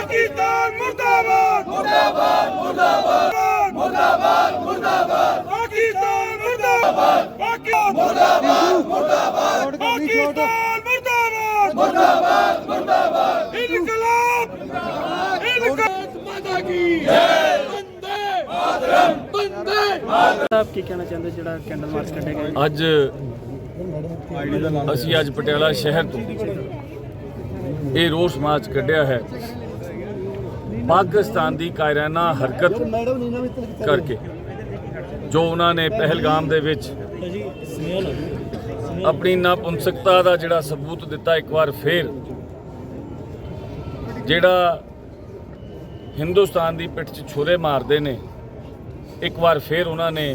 ਪਾਕਿਸਤਾਨ ਮੁਰਦਾਬਾਦ। ਮੁਰਦਾਬਾਦ ਮੁਰਦਾਬਾਦ। ਮੁਰਦਾਬਾਦ ਮੁਰਦਾਬਾਦ। ਪਾਕਿਸਤਾਨ ਮੁਰਦਾਬਾਦ। ਪਾਕਿਸਤਾਨ ਮੁਰਦਾਬਾਦ ਮੁਰਦਾਬਾਦ। ਪਾਕਿਸਤਾਨ ਮੁਰਦਾਬਾਦ। ਮੁਰਦਾਬਾਦ ਮੁਰਦਾਬਾਦ। ਇਨਕਲਾਬ। ਇਨਕਲਾਬ। ਮਾਤਾ ਕੀ ਜੈ। ਬੰਦੇ। ਮਾਤਰਮ ਬੰਦੇ। ਸਾਹਿਬ ਕੀ ਕਹਿਣਾ ਚਾਹੁੰਦੇ ਜਿਹੜਾ ਕੈਂਡਲ ਮਾਰਚ ਕੱਢਿਆ ਗਿਆ ਅੱਜ ਅਸੀਂ ਅੱਜ ਪਟਿਆਲਾ ਸ਼ਹਿਰ ਤੋਂ ਇਹ ਰੋਸ ਮਾਰਚ ਕੱਢਿਆ ਹੈ। ਪਾਕਿਸਤਾਨ ਦੀ ਕਾਇਰਾਨਾ ਹਰਕਤ ਕਰਕੇ ਜੋ ਉਹਨਾਂ ਨੇ ਪਹਿਲਗਾਮ ਦੇ ਵਿੱਚ ਆਪਣੀ ਨਾਪੁੰਸਕਤਾ ਦਾ ਜਿਹੜਾ ਸਬੂਤ ਦਿੱਤਾ ਇੱਕ ਵਾਰ ਫੇਰ ਜਿਹੜਾ ਹਿੰਦੁਸਤਾਨ ਦੀ ਪਿੱਠ 'ਚ ਛੁਰੇ ਮਾਰਦੇ ਨੇ ਇੱਕ ਵਾਰ ਫੇਰ ਉਹਨਾਂ ਨੇ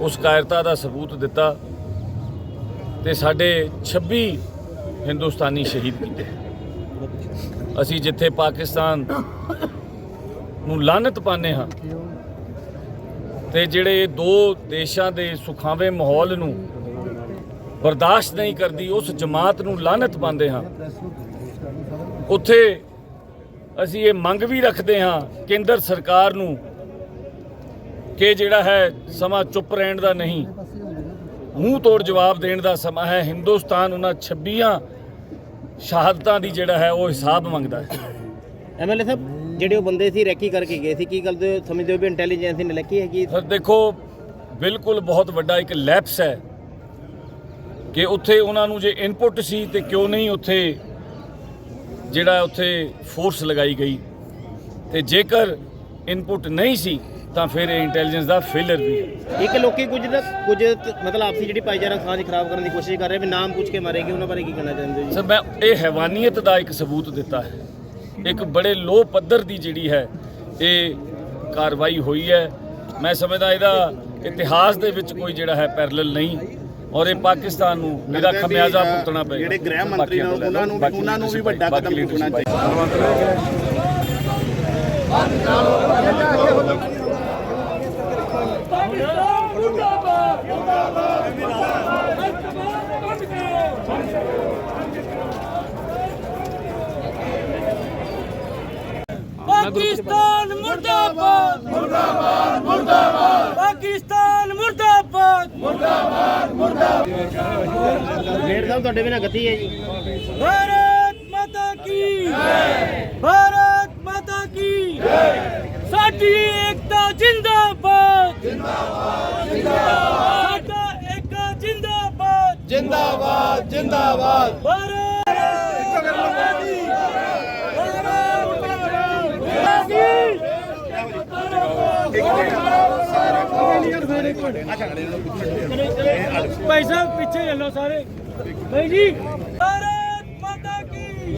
ਉਸ ਕਾਇਰਤਾ ਦਾ ਸਬੂਤ ਦਿੱਤਾ ਤੇ ਸਾਡੇ 26 ਹਿੰਦੁਸਤਾਨੀ ਸ਼ਹੀਦ ਕੀਤੇ। ਅਸੀਂ ਜਿੱਥੇ ਪਾਕਿਸਤਾਨ ਨੂੰ ਲਾਨਤ ਪਾਉਂਦੇ ਹਾਂ ਤੇ ਜਿਹੜੇ ਦੋ ਦੇਸ਼ਾਂ ਦੇ ਸੁਖਾਵੇਂ ਮਾਹੌਲ ਨੂੰ ਬਰਦਾਸ਼ਤ ਨਹੀਂ ਕਰਦੀ, ਉਸ ਜਮਾਤ ਨੂੰ ਲਾਨਤ ਪਾਉਂਦੇ ਹਾਂ। ਉੱਥੇ ਅਸੀਂ ਇਹ ਮੰਗ ਵੀ ਰੱਖਦੇ ਹਾਂ, ਕੇਂਦਰ ਸਰਕਾਰ ਨੂੰ ਕਿ ਜਿਹੜਾ ਹੈ ਸਮਾਂ ਚੁੱਪ ਰਹਿਣ ਦਾ ਨਹੀਂ, ਮੂੰਹ ਤੋੜ ਜਵਾਬ ਦੇਣ ਦਾ ਸਮਾਂ ਹੈ। ਹਿੰਦੁਸਤਾਨ ਉਹਨਾਂ 26 ਸ਼ਹਾਦਤਾਂ ਦੀ ਜਿਹੜਾ ਹੈ ਉਹ ਹਿਸਾਬ ਮੰਗਦਾ ਹੈ। ਐਮਐਲਏ ਸਾਹਿਬ ਜਿਹੜੇ ਉਹ ਬੰਦੇ ਸੀ ਰੈਕੀ ਕਰਕੇ ਗਏ ਸੀ ਕੀ ਗੱਲ ਦੇ ਸਮਝਦੇ ਹੋ ਵੀ ਇੰਟੈਲੀਜੈਂਸ ਨੇ ਲੱਕੀ ਹੈਗੀ? ਸਰ ਦੇਖੋ ਬਿਲਕੁਲ ਬਹੁਤ ਵੱਡਾ ਇੱਕ ਲੈਪਸ ਹੈ ਕਿ ਉੱਥੇ ਉਹਨਾਂ ਨੂੰ ਜੇ ਇਨਪੁਟ ਸੀ ਤੇ ਕਿਉਂ ਨਹੀਂ ਉੱਥੇ ਜਿਹੜਾ ਉੱਥੇ ਫੋਰਸ ਲਗਾਈ ਗਈ। ਤੇ ਜੇਕਰ ਇਨਪੁਟ ਨਹੀਂ ਸੀ ਤਾਂ ਫਿਰ ਇਹ ਇੰਟੈਲੀਜੈਂਸ ਦਾ ਫੇਲਰ ਵੀ ਹੈ। ਇੱਕ ਲੋਕੀ ਕੁਝ ਨਾ ਕੁਝ ਤ- ਮਤਲਬ ਆਪਸੀ ਜਿਹੜੀ ਭਾਈਚਾਰਾ ਸਾਂਝ ਖਰਾਬ ਕਰਨ ਦੀ ਕੋਸ਼ਿਸ਼ ਕਰ ਰਹੇ ਵੀ ਨਾਮ ਪੁੱਛ ਕੇ ਮਾਰੇਗੇ ਉਹਨਾਂ ਬਾਰੇ ਕੀ ਕਹਿਣਾ ਚਾਹੁੰਦੇ ਜੀ? ਸਰ ਮੈਂ ਇਹ ਹੈਵਾਨੀਅਤ ਦਾ ਇੱਕ ਸਬੂਤ ਦਿੱਤਾ ਹੈ। ਇੱਕ ਬੜੇ ਲੋ ਪੱਧਰ ਦੀ ਜਿਹੜੀ ਹੈ ਇਹ ਕਾਰਵਾਈ ਹੋਈ ਹੈ। ਮੈਂ ਸਮਝਦਾ ਇਹਦਾ ਇਤਿਹਾਸ ਦੇ ਵਿੱਚ ਕੋਈ ਜਿਹੜਾ ਹੈ ਪੈਰਲਲ ਨਹੀਂ ਔਰ ਇਹ ਪਾਕਿਸਤਾਨ ਨੂੰ ਇਹਦਾ ਖਮਿਆਜ਼ਾ ਭੁਗਤਣਾ ਪਏਗਾ। ਜਿਹੜੇ ਗ੍ਰਹਿ ਮੰਤਰੀ ਨੇ ਉਹਨਾਂ ਨੂੰ ਬਾਕੀ ਉਹਨਾਂ ਨੂੰ ਵੀ ਵੱਡਾ ਕਦਮ ਚੁੱਕਣਾ ਚਾਹੀਦਾ ਪਾਕਿਸਤਾਨ ਮੁਰਦਾਬਾਦ ਮੁਰਦਾਬਾਦ ਪਾਕਿਸਤਾਨ ਮੁਰਦਾਬਾਦ। ਮੁਰਦਾਬਾਦ ਮੁਰਦਾਬਾਦ ਪਾਕਿਸਤਾਨ ਮੁਰਦਾਬਾਦ। ਮੁਰਦਾਬਾਦ ਮੁਰਦਾਬਾਦ ਮੇਰ ਸਾਹਿਬ ਤੁਹਾਡੇ ਬਿਨਾ ਗਤੀ ਹੈ ਜੀ। ਭਾਰਤ ਮਾਤਾ ਕੀ ਜੈ। ਭਾਰਤ ਮਾਤਾ ਕੀ ਜੈ। ਸਾਡੀ ਏਕਤਾ ਜਿੰਦਾਬਾਦ। ਜਿੰਦਾਬਾਦ ਜਿੰਦਾਬਾਦ ਸਾਡਾ ਏਕਾ ਜਿੰਦਾਬਾਦ। ਜਿੰਦਾਬਾਦ ਜਿੰਦਾਬਾਦ। ਭਾਈ ਸਾਹਿਬ ਪਿੱਛੇ ਚੱਲੋ ਸਾਰੇ। ਭਾਈ ਜੀ। ਭਾਰਤ ਮਾਤਾ ਕੀ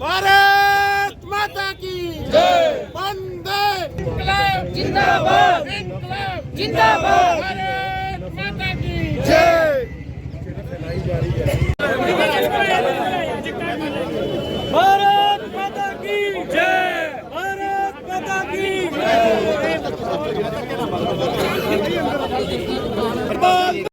ਭਾਰਤ ਮਾਤਾ ਕੀ ਜੈ। ਬੰਦੇ। ਇਨਕਲਾਬ ਜਿੰਦਾਬਾਦ। ਇਨਕਲਾਬ ਜਿੰਦਾਬਾਦ। なるほど。